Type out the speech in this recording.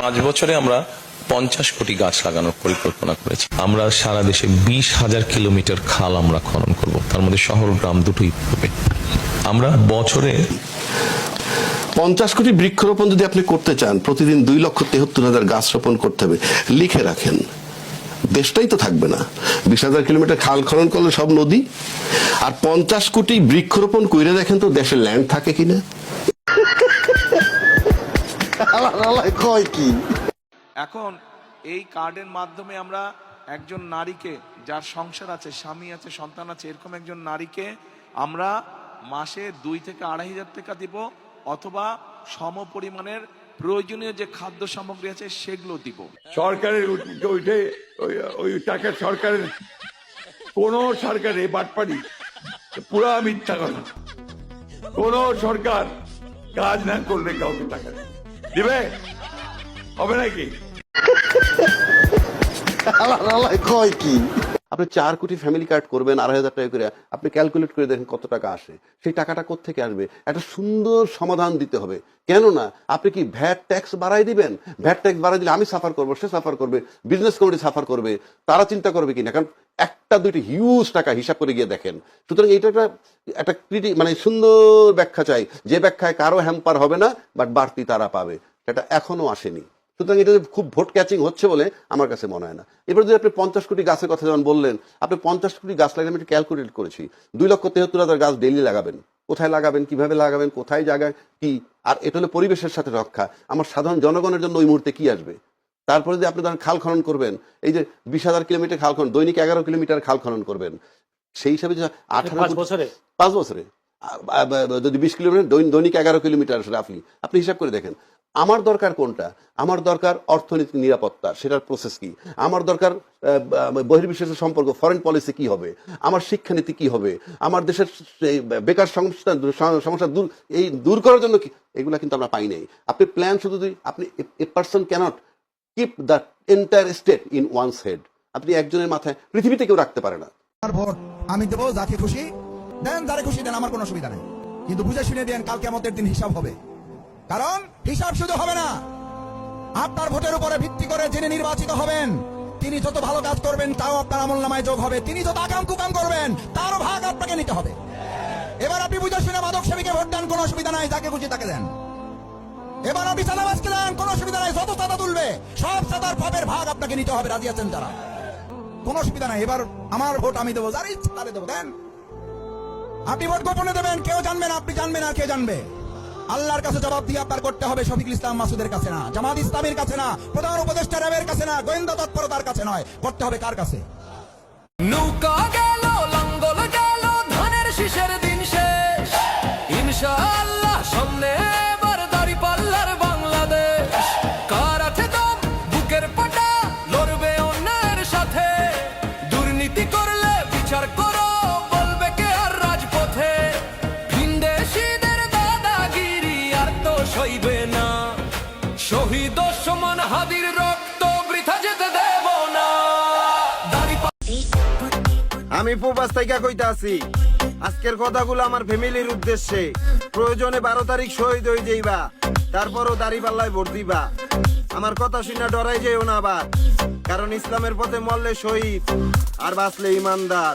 পাঁচ বছরে আমরা পঞ্চাশ কোটি গাছ লাগানোর পরিকল্পনা করেছি। আমরা সারা দেশে বিশ হাজার কিলোমিটার খাল আমরা খনন করব। তার মধ্যে শহর গ্রাম দুটোই পড়বে আমরা বছরে পঞ্চাশ কোটি বৃক্ষরোপণ যদি আপনি করতে চান, প্রতিদিন দুই লক্ষ তেহত্তর হাজার গাছ রোপণ করতে হবে। লিখে রাখেন। দেশটাই তো থাকবে না। বিশ হাজার কিলোমিটার খাল খনন করলে সব নদী। আর পঞ্চাশ কোটি বৃক্ষরোপণ কইরে দেখেন তো দেশে ল্যান্ড থাকে কিনা। কয় কি? এখন এই কার্ডের মাধ্যমে আমরা একজন নারীকে যার সংসার আছে স্বামী আছে সন্তান আছে এরকম একজন নারীকে আমরা মাসে দুই থেকে আড়াই হাজার টাকা দিব অথবা সম পরিমাণের প্রয়োজনীয় যে খাদ্য সামগ্রী আছে সেগুলো দিব। সরকারের ওই ওই টাকা সরকারের কোন সরকারে বাটপাড়ি পুরা মিথ্যা কথা। কোন সরকার কাজ না করলে কাউকে টাকা দেবে। দিবে? হবে নাকি? কয় কি? আপনি চার কোটি ফ্যামিলি কার্ড করবেন, আড়াই হাজার টাকা করে। আপনি ক্যালকুলেট করে দেখেন কত টাকা আসে। সেই টাকাটা কোত্থেকে আসবে? একটা সুন্দর সমাধান দিতে হবে। কেননা, আপনি কি ভ্যাট ট্যাক্স বাড়াই দিবেন? ভ্যাট ট্যাক্স বাড়াই দিলে আমি সাফার করব, সে সাফার করবে বিজনেস কমিটি সাফার করবে, তারা চিন্তা করবে কিনা? কারণ একটা, দুইটি হিউজ টাকা হিসাব করে গিয়ে দেখেন। সুতরাং এইটা একটা একটা ক্রিটি মানে সুন্দর ব্যাখ্যা চাই। যে ব্যাখ্যায় কারও হ্যাম্পার হবে না বাট বাড়তি তারা পাবে। সেটা এখনও আসেনি। সুতরাং এটা খুব ভোট ক্যাচিং হচ্ছে বলে আমার কাছে মনে হয় না। এবার যদি আপনি পঞ্চাশ কোটি গাছের কথা যেমন বললেন আপনি পঞ্চাশ কোটি গাছ লাগাবেন আমি ক্যালকুলেট করেছি। দুই লক্ষ তেহত্তর হাজার গাছ ডেইলি লাগাবেন। কোথায় লাগাবেন কীভাবে লাগাবেন কোথায় জায়গায় কি? আর এটা হলো পরিবেশের সাথে রক্ষা। আমার সাধারণ জনগণের জন্য ওই মুহূর্তে কি আসবে? তারপরে যদি আপনি ধরেন খাল খনন করবেন এই যে বিশ হাজার কিলোমিটার খাল খনন দৈনিক এগারো কিলোমিটার খাল খনন করবেন সেই হিসাবে আঠারো বছরে? পাঁচ বছরে। যদি বিশ কিলোমিটার দৈনিক এগারো কিলোমিটার রাফলি আপনি হিসাব করে দেখেন। আমার দরকার কোনটা? আমার দরকার অর্থনৈতিক নিরাপত্তা, সেটার প্রসেস কি? আমার দরকার বহির্বিশ্বের সম্পর্ক ফরেন পলিসি কি হবে? আমার শিক্ষানীতি কি হবে? আমার দেশের বেকার সমস্যা সমস্যা দূর, এই দূর করার জন্য কি? এগুলা কিন্তু আমরা পাই নাই। আপনি প্ল্যান শুধু আপনি a person cannot keep the entire state in one's head আপনি একজনের মাথায়, পৃথিবীতে কেউ রাখতে পারে না। আমি দেবো, যাকে খুশি দেন, যারে খুশি দেন, আমার কোনো অসুবিধা নেই। কিন্তু বুঝে শুনে দেন, কাল কেমতের দিন হিসাব হবে। কারণ হিসাব শুধু হবে না। আপনার ভোটের উপরে ভিত্তি করে যিনি নির্বাচিত হবেন, তিনি যত ভালো কাজ করবেন, তাও আপনার আমল নামায় যোগ হবে। তিনি যত আকাম কুকাম করবেন, তারও ভাগ আপনাকে নিতে হবে। এবার আপনি বুঝে শুনে মাদক সেবীকে ভোট দেন, কোনো অসুবিধা নাই, যাকে খুশি তাকে দেন। এবার আপনি চাঁদাবাজকে দেন, কোনো অসুবিধা নাই, যত চাঁদা তুলবে, সব চাঁদার পাপের ভাগ আপনাকে নিতে হবে, রাজি আছেন তারা কোনো অসুবিধা নাই, এবার আমার ভোট আমি দেবো, যার ইচ্ছা তারে দেবো, দেন। আপনি ভোট গোপনে দেবেন, কেউ জানবে না, আপনি জানবেন আর কে জানবে। আল্লাহর কাছে জবাব দিয়ে আপনার করতে হবে শফিকুল ইসলাম মাসুদের কাছে না, জামাত ইসলামের কাছে না, প্রধান উপদেষ্টা র্যাবের কাছে না, গোয়েন্দা তৎপরতার কাছে নয়। করতে হবে কার কাছে? নৌকা সমান হাদির রক্ত বৃথা যেতে দেব না। আমি প্রবাস থেকে কইতে আছি। আজকের কথাগুলো আমার ফ্যামিলির উদ্দেশ্যে। প্রয়োজনে বারো তারিখ শহীদ হয়ে যাইবা। তারপরও দাড়ি পাল্লায় ভোট দিবা। আমার কথা শুনে ডরাই যেও না আবার। কারণ ইসলামের পথে মরলে শহীদ, আর বাঁচলে ইমানদার।